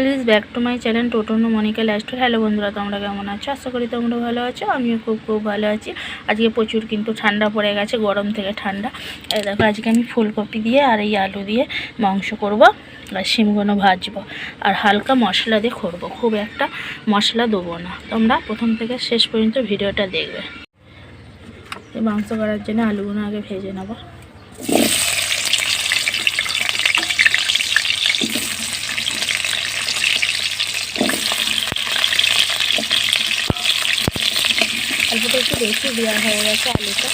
Please back to my channel Toton Monika last hello বন্ধুরা, তোমরা কেমন আছো? আশা করি তোমরা ভালো আছো, আমিও খুব খুব ভালো আছি। আজকে প্রচুর কিন্তু ঠান্ডা পড়ে গেছে, গরম থেকে ঠান্ডা। দেখো, আজকে আমি ফুলকপি দিয়ে আর এই আলু দিয়ে মাংস করব আর শিমগুলো ভাজবো। আর হালকা মশলা দিয়ে করব, খুব একটা মশলা দেবো না। তোমরা প্রথম থেকে শেষ পর্যন্ত ভিডিওটা দেখবে। মাংস করার জন্য আলুগুলো আগে ভেজে নেব। অল্পটা একটু বেশি দেওয়া হয়ে গেছে আলুটা।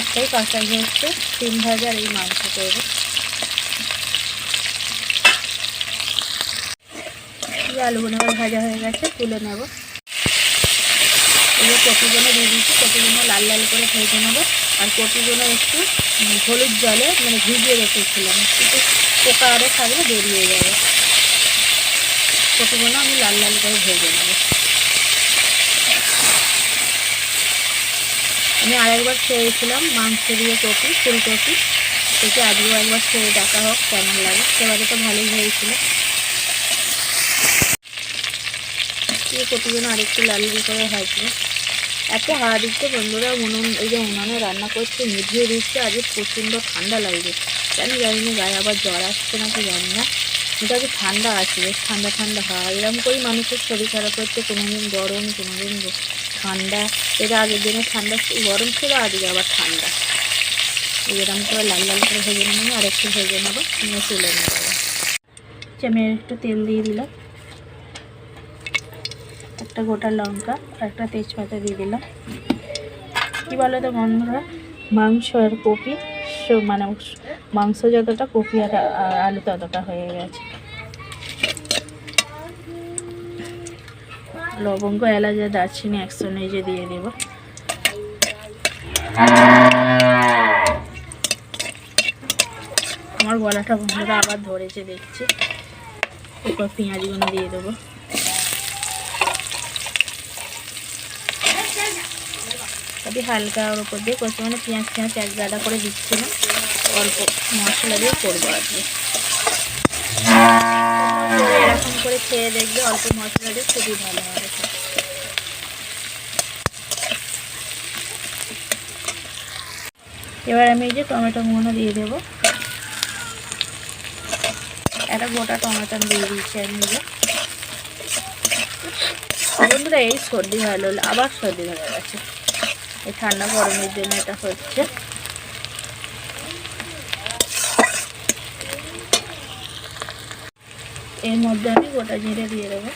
একটাই কষাই হচ্ছে, তিন ভাজা আর এই মাংস করব আলুগুলো ভাজা হয়ে গেছে, তুলে নেব। এবার কপিগুলো দিয়ে দিচ্ছি, কপিগুলো লাল লাল করে ভেজে নেব। আর কপিগুলো একটু হলুদ জলে মানে ভিজিয়ে রেখেছিলাম, একটু পোকা আরে থাকলে বেরিয়ে যাবে। কপিগুলো আমি লাল লাল করে ভেজে নেব। আমি আরেকবার খেয়েছিলাম মাংস দিয়ে কপি ফুলকপি থেকে আজকেও একবার খেয়ে দেখা হোক, কেমন লাগে। সেবারে তো ভালোই হয়েছিল। কপিগুলো আরেকটু লাল লাল করে ভাজবো এত হাওয়া দিচ্ছে বন্ধুরা উনুন এই যে উনানে রান্না করছে নিভিয়ে দিচ্ছে, আজকে প্রচণ্ড ঠান্ডা লাগছে। কেন জানি না, গায়ে আবার জ্বর আসছে নাকি জানি না। এটা কি ঠান্ডা আছে, বেশ ঠান্ডা ঠান্ডা হাওয়া। এরকম করেই মানুষের শরীর খারাপ হচ্ছে কোনো দিন গরম কোনো দিন ঠান্ডা। এটা আগের দিনে ঠান্ডা গরম ছিল, আজকে আবার ঠান্ডা। এরকম করে লাল লাল করে ভেজে নেব আর একটু ভেজে নেব, নিয়ে তুলে নেব আমি একটু তেল দিয়ে দিলাম। একটা গোটা লঙ্কা আর একটা তেজপাতা দিয়ে দিলাম। কী বলো তো বন্ধুরা, মাংস আর কপি মানে মাংস যতটা, কপি আর আলু ততটা হয়ে গেছে। লবঙ্গ, এলাচ আর দারচিনি একসঙ্গে যে দিয়ে দেবো। আমার গলাটা বন্ধুরা আবার ধরেছে, দেখছি। এরপর পেঁয়াজগুলো দিয়ে দেবো। তবে হালকা ওর উপর দিয়ে করছি মানে পেঁয়াজ পেঁয়াজ এক গাদা করে দিচ্ছি না। অল্প মশলা দিয়ে করব আর কি। এরকম করে খেয়ে দেখবে অল্প মশলা দিয়ে খুবই ভালো হবে খেতে। এবার আমি এই যে টমেটো গুঁড়ো দিয়ে দেবো। একটা গোটা টমেটো দিয়ে দিচ্ছি আমি যে। বন্ধুরা, এই সর্দি ভালো হলো আবার সর্দি ধরে গেছে এই ঠান্ডা গরমের জন্য এটা হচ্ছে। এর মধ্যে আমি গোটা জিরে দিয়ে দেবো।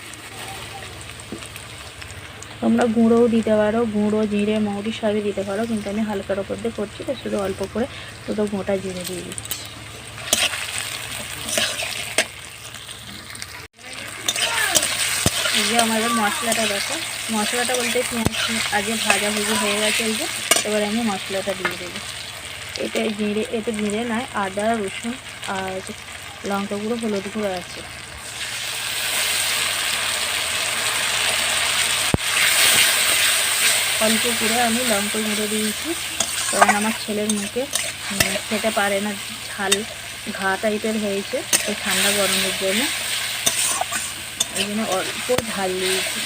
তোমরা গুঁড়োও দিতে পারো, গুঁড়ো, জিরে, মৌরি সবই দিতে পারো, কিন্তু আমি হালকার ওপর দিয়ে করছি, তো শুধু অল্প করে শুধু গোটা জিরে দিয়ে দিচ্ছি। এই যে আমাদের মশলাটা দেখো, মশলাটা বলতে আগে ভাজা ভুজি হয়ে গেছে এই যে, এবার আমি মশলাটা দিয়ে দেবো। এটা জিরে এটা জিরে নয়, আদা, রসুন আর লঙ্কা গুঁড়ো, হলুদ গুঁড়ো আছে। অল্প করে আমি লঙ্কা গুঁড়ো দিয়েছি। কারণ আমার ছেলের মুখে খেতে পারে না, ঝাল ঘা টাইপের হয়েছে, তো ঠান্ডা গরমের জন্য। এই জন্য অল্প ঝাল দিয়েছি।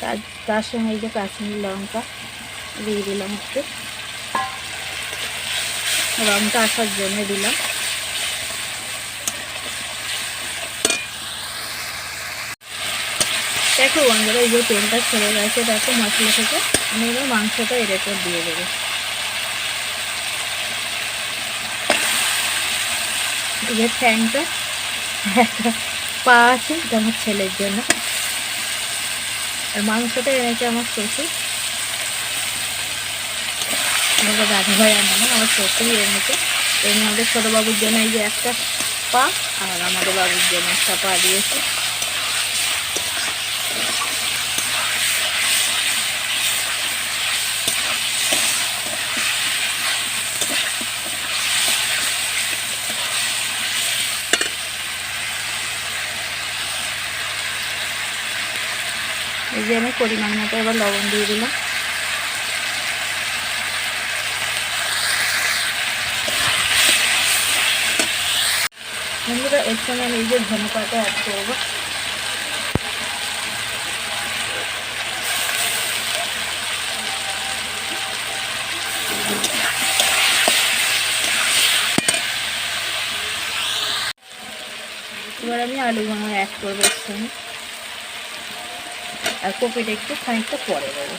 তার তার সঙ্গে এই যে কাশ্মীর লঙ্কা দিয়ে দিলাম একটু। রঙটা আসার জন্য দিলাম। দেখো বন্ধুরা, এই যে তেলটা ছেড়ে গেছে, দেখো মশলা থেকে। আমি এবার মাংসটা এর উপর দিয়ে দেবো। এই ফ্যানটা পা আছে আমার ছেলের জন্য। আর মাংসটা এনেছে আমার শ্বশুর। আমাদের দাদা ভাই আনে আমার শ্বশুরই এনেছে। এমনি আমাদের ছোটো বাবুর জন্য এই যে একটা পা, আর আমাদের বাবুর জন্য একটা পা দিয়েছে। এই যে আমি পরিমাণ মতো এবার লবণ দিয়ে দিলাম। বন্ধুরা, এর সঙ্গে আমি এই যে ধনে পাতা অ্যাড করব। এবার আমি আলু ভাঙা অ্যাড করব এর সঙ্গে আর কপিটা একটু খানিকটা পরে দেবো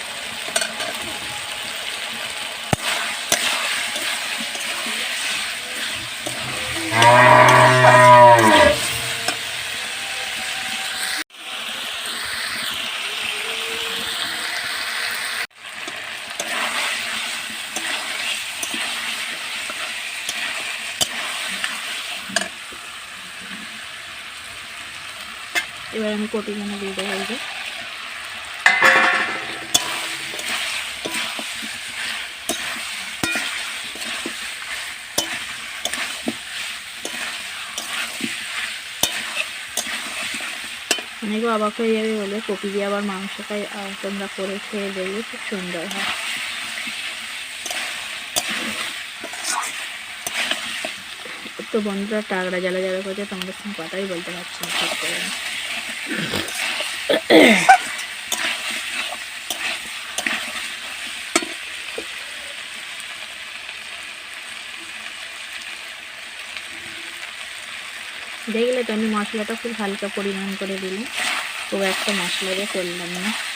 এবার আমি কপিগুলো দিয়ে দেবো অনেকে অবাক হয়ে যাবে বলে? কপি দিয়ে আবার মাংস খাই তোমরা করে খেয়ে দেখবে, খুব সুন্দর হয়। তো বন্ধুরা টাকরা জ্বালা জ্বালা করছে তোমাদের সঙ্গে কথাই বলতে পারছি করে দেখলে তো আমি মশলাটা খুব হালকা পরিমাণ করে দিলাম। খুব একটা মশলা দিয়ে করলাম না।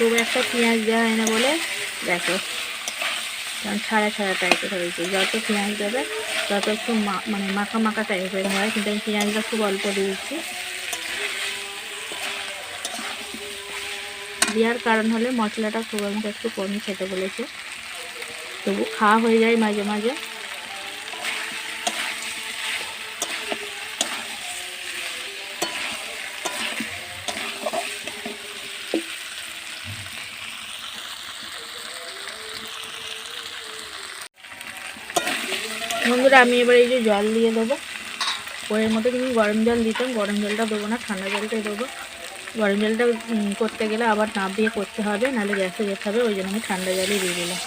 খুব একটা পেঁয়াজ দেওয়া হয় না বলে দেখো। কারণ ছাড়া ছাড়া টাইপের হয়েছে। যত পেঁয়াজ দেবে, তত একটু মানে মাখা মাখা টাইপের হয়। কিন্তু আমি পেঁয়াজটা খুব অল্প দিয়েছি। দেওয়ার কারণ হলে মশলাটা খুব আমাকে একটু কমই খেতে বলেছে। তবু খাওয়া হয়ে যায় মাঝে মাঝে। বন্ধুরা, আমি এবার এই যে জল দিয়ে দেবো। ওর মধ্যে কিন্তু গরম জল দিতাম, গরম জলটা দেবো না, ঠান্ডা জলটাই দেবো। গরম জলটা করতে গেলে আবার নাপ দিয়ে করতে হবে, নাহলে গ্যাসে যেতে হবে, ওই জন্য আমি ঠান্ডা জলই দিয়ে দিলাম।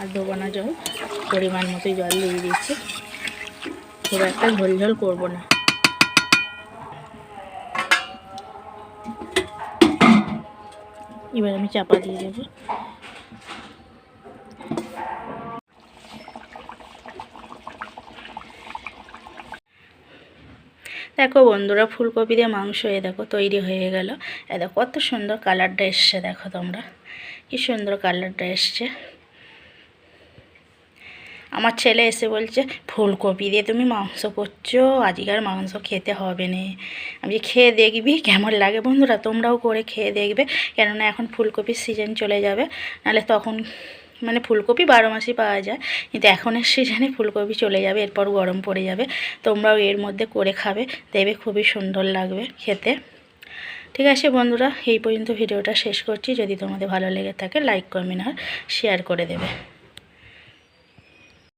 আর দেবো না জল, পরিমাণ মতো জল দিয়ে দিচ্ছি। খুব একটা ঝোল ঝোল করব না। এবার আমি চাপা দিয়ে দেব। দেখো বন্ধুরা, ফুলকপি দিয়ে মাংস, এ দেখো তৈরি হয়ে গেল। এ দেখো কত সুন্দর কালারটা এসছে, দেখো তোমরা। কি সুন্দর কালারটা এসছে। আমার ছেলে এসে বলছে, ফুলকপি দিয়ে তুমি মাংস করছ, আজকের মাংস খেতে হবে না। আমি খেয়ে দেখবি, কেমন লাগে বন্ধুরা, তোমরাও করে খেয়ে দেখবে। কেননা এখন ফুলকপির সিজন চলে যাবে, নাহলে তখন মানে ফুলকপি বারো মাসই পাওয়া যায়। কিন্তু এখনের সিজনে ফুলকপি চলে যাবে, এরপর গরম পড়ে যাবে। তোমরাও এর মধ্যে করে খাবে দেবে খুবই সুন্দর লাগবে খেতে। ঠিক আছে বন্ধুরা, এই পর্যন্ত ভিডিওটা শেষ করছি। যদি তোমাদের ভালো লেগে থাকে লাইক কমেন্ট আর শেয়ার করে দেবে।